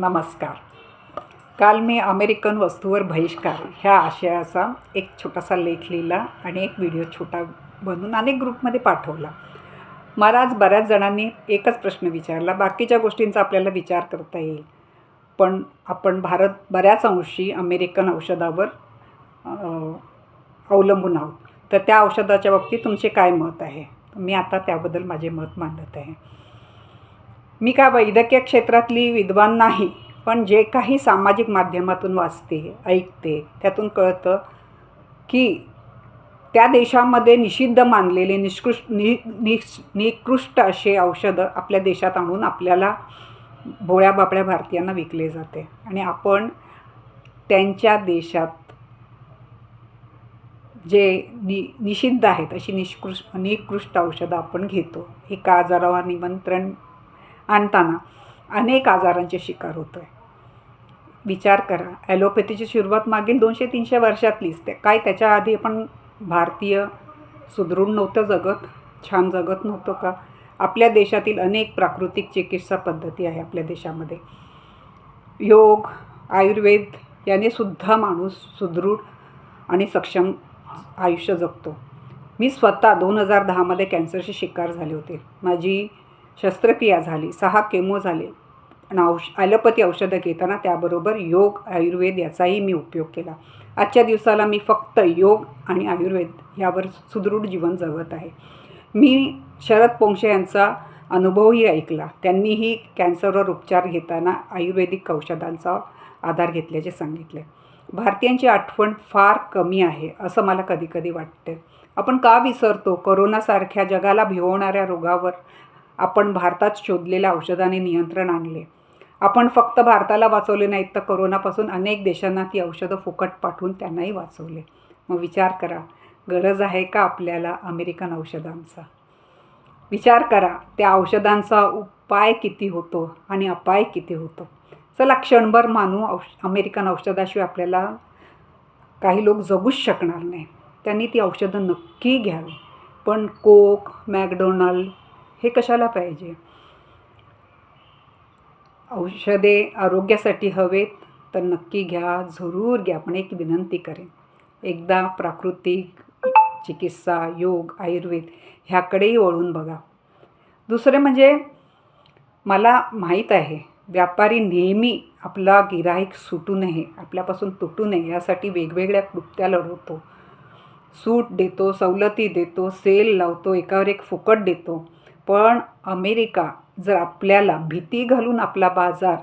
नमस्कार. काल मी अमेरिकन वस्तूवर बहिष्कार ह्या आशयाचा एक छोटासा लेख लिहिला आणि एक व्हिडिओ छोटा बनवून अनेक ग्रुपमध्ये पाठवला. मला आज बऱ्याच जणांनी एकच प्रश्न विचारला बाकीच्या गोष्टींचा आपल्याला विचार करता येईल. पण आपण भारत बऱ्याच अंशी अमेरिकन औषधावर अवलंबून आहोत. तर त्या औषधाच्या बाबतीत तुमचे काय मत आहे? मी आता त्याबद्दल माझे मत मांडत आहे. मी काय वैद्यकीय क्षेत्रातली विद्वान नाही पण जे काही सामाजिक माध्यमातून वाचते ऐकते त्यातून कळतं की त्या देशामध्ये निषिद्ध मानलेले निष्कृष्ट नि निस निकृष्ट असे औषधं आपल्या देशात आणून आपल्याला भोळ्या बापड्या भारतीयांना विकले जाते. आणि आपण त्यांच्या देशात जे नि निषिद्ध आहेत अशी निष्कृष्ट निकृष्ट औषधं आपण घेतो. एका आजारावर निमंत्रण आणताना अनेक आजारांचे शिकार होतो आहे विचार करा. ॲलोपॅथीची सुरुवात मागील दोनशे तीनशे वर्षातलीच. ते काय त्याच्या आधी आपण भारतीय सुदृढ नव्हतं जगत? छान जगत नव्हतं का? आपल्या देशातील अनेक प्राकृतिक चिकित्सा पद्धती आहे आपल्या देशामध्ये. योग आयुर्वेद याने सुद्धा माणूस सुदृढ आणि सक्षम आयुष्य जगतो. मी स्वतः दोन हजार दहामध्ये कॅन्सरची शिकार झाले होते. माझी शस्त्रक्रिया झाली सहा केमो झाले. आणि औष ॲलोपॅथी औषधं घेताना त्याबरोबर योग आयुर्वेद याचाही मी उपयोग केला. आजच्या दिवसाला मी फक्त योग आणि आयुर्वेद यावर सुदृढ जीवन जगत आहे. मी शरद पोंक्षे यांचा अनुभवही ऐकला. त्यांनीही कॅन्सरवर उपचार घेताना आयुर्वेदिक औषधांचा आधार घेतल्याचे सांगितले. भारतीयांची आठवण फार कमी आहे असं मला कधीकधी वाटते. आपण का विसरतो? करोनासारख्या जगाला भिवणाऱ्या रोगावर आपण भारतात शोधलेल्या औषधाने नियंत्रण आणले. आपण फक्त भारताला वाचवले नाहीत तर करोनापासून अनेक देशांना ती औषधं फुकट पाठवून त्यांनाही वाचवले. मग विचार करा गरज आहे का आपल्याला अमेरिकन औषधांचा? विचार करा त्या औषधांचा उपाय किती होतो आणि अपाय किती होतो? चला क्षणभर मानू औष अमेरिकन औषधाशिवाय आपल्याला काही लोक जगूच शकणार नाही. त्यांनी ती औषधं नक्की घ्यावी. पण कोक मॅकडोनल्ड हे कशाला पाहिजे? औषधे आरोग्यासाठी हवेत तर नक्की घ्या जरूर घ्या. पण एक विनंती करेन. एकदा प्राकृतिक चिकित्सा योग आयुर्वेद ह्याकडेही वळून बघा. दुसरे म्हणजे मला माहीत आहे व्यापारी नेहमी आपला गिराईक सुटू नये आपल्यापासून तुटू नये यासाठी वेगवेगळ्या कृत्या लढवतो. सूट देतो सवलती देतो सेल लावतो एकावर एक फुकट देतो. पण अमेरिका जर आपल्याला भीती घालून आपला बाजार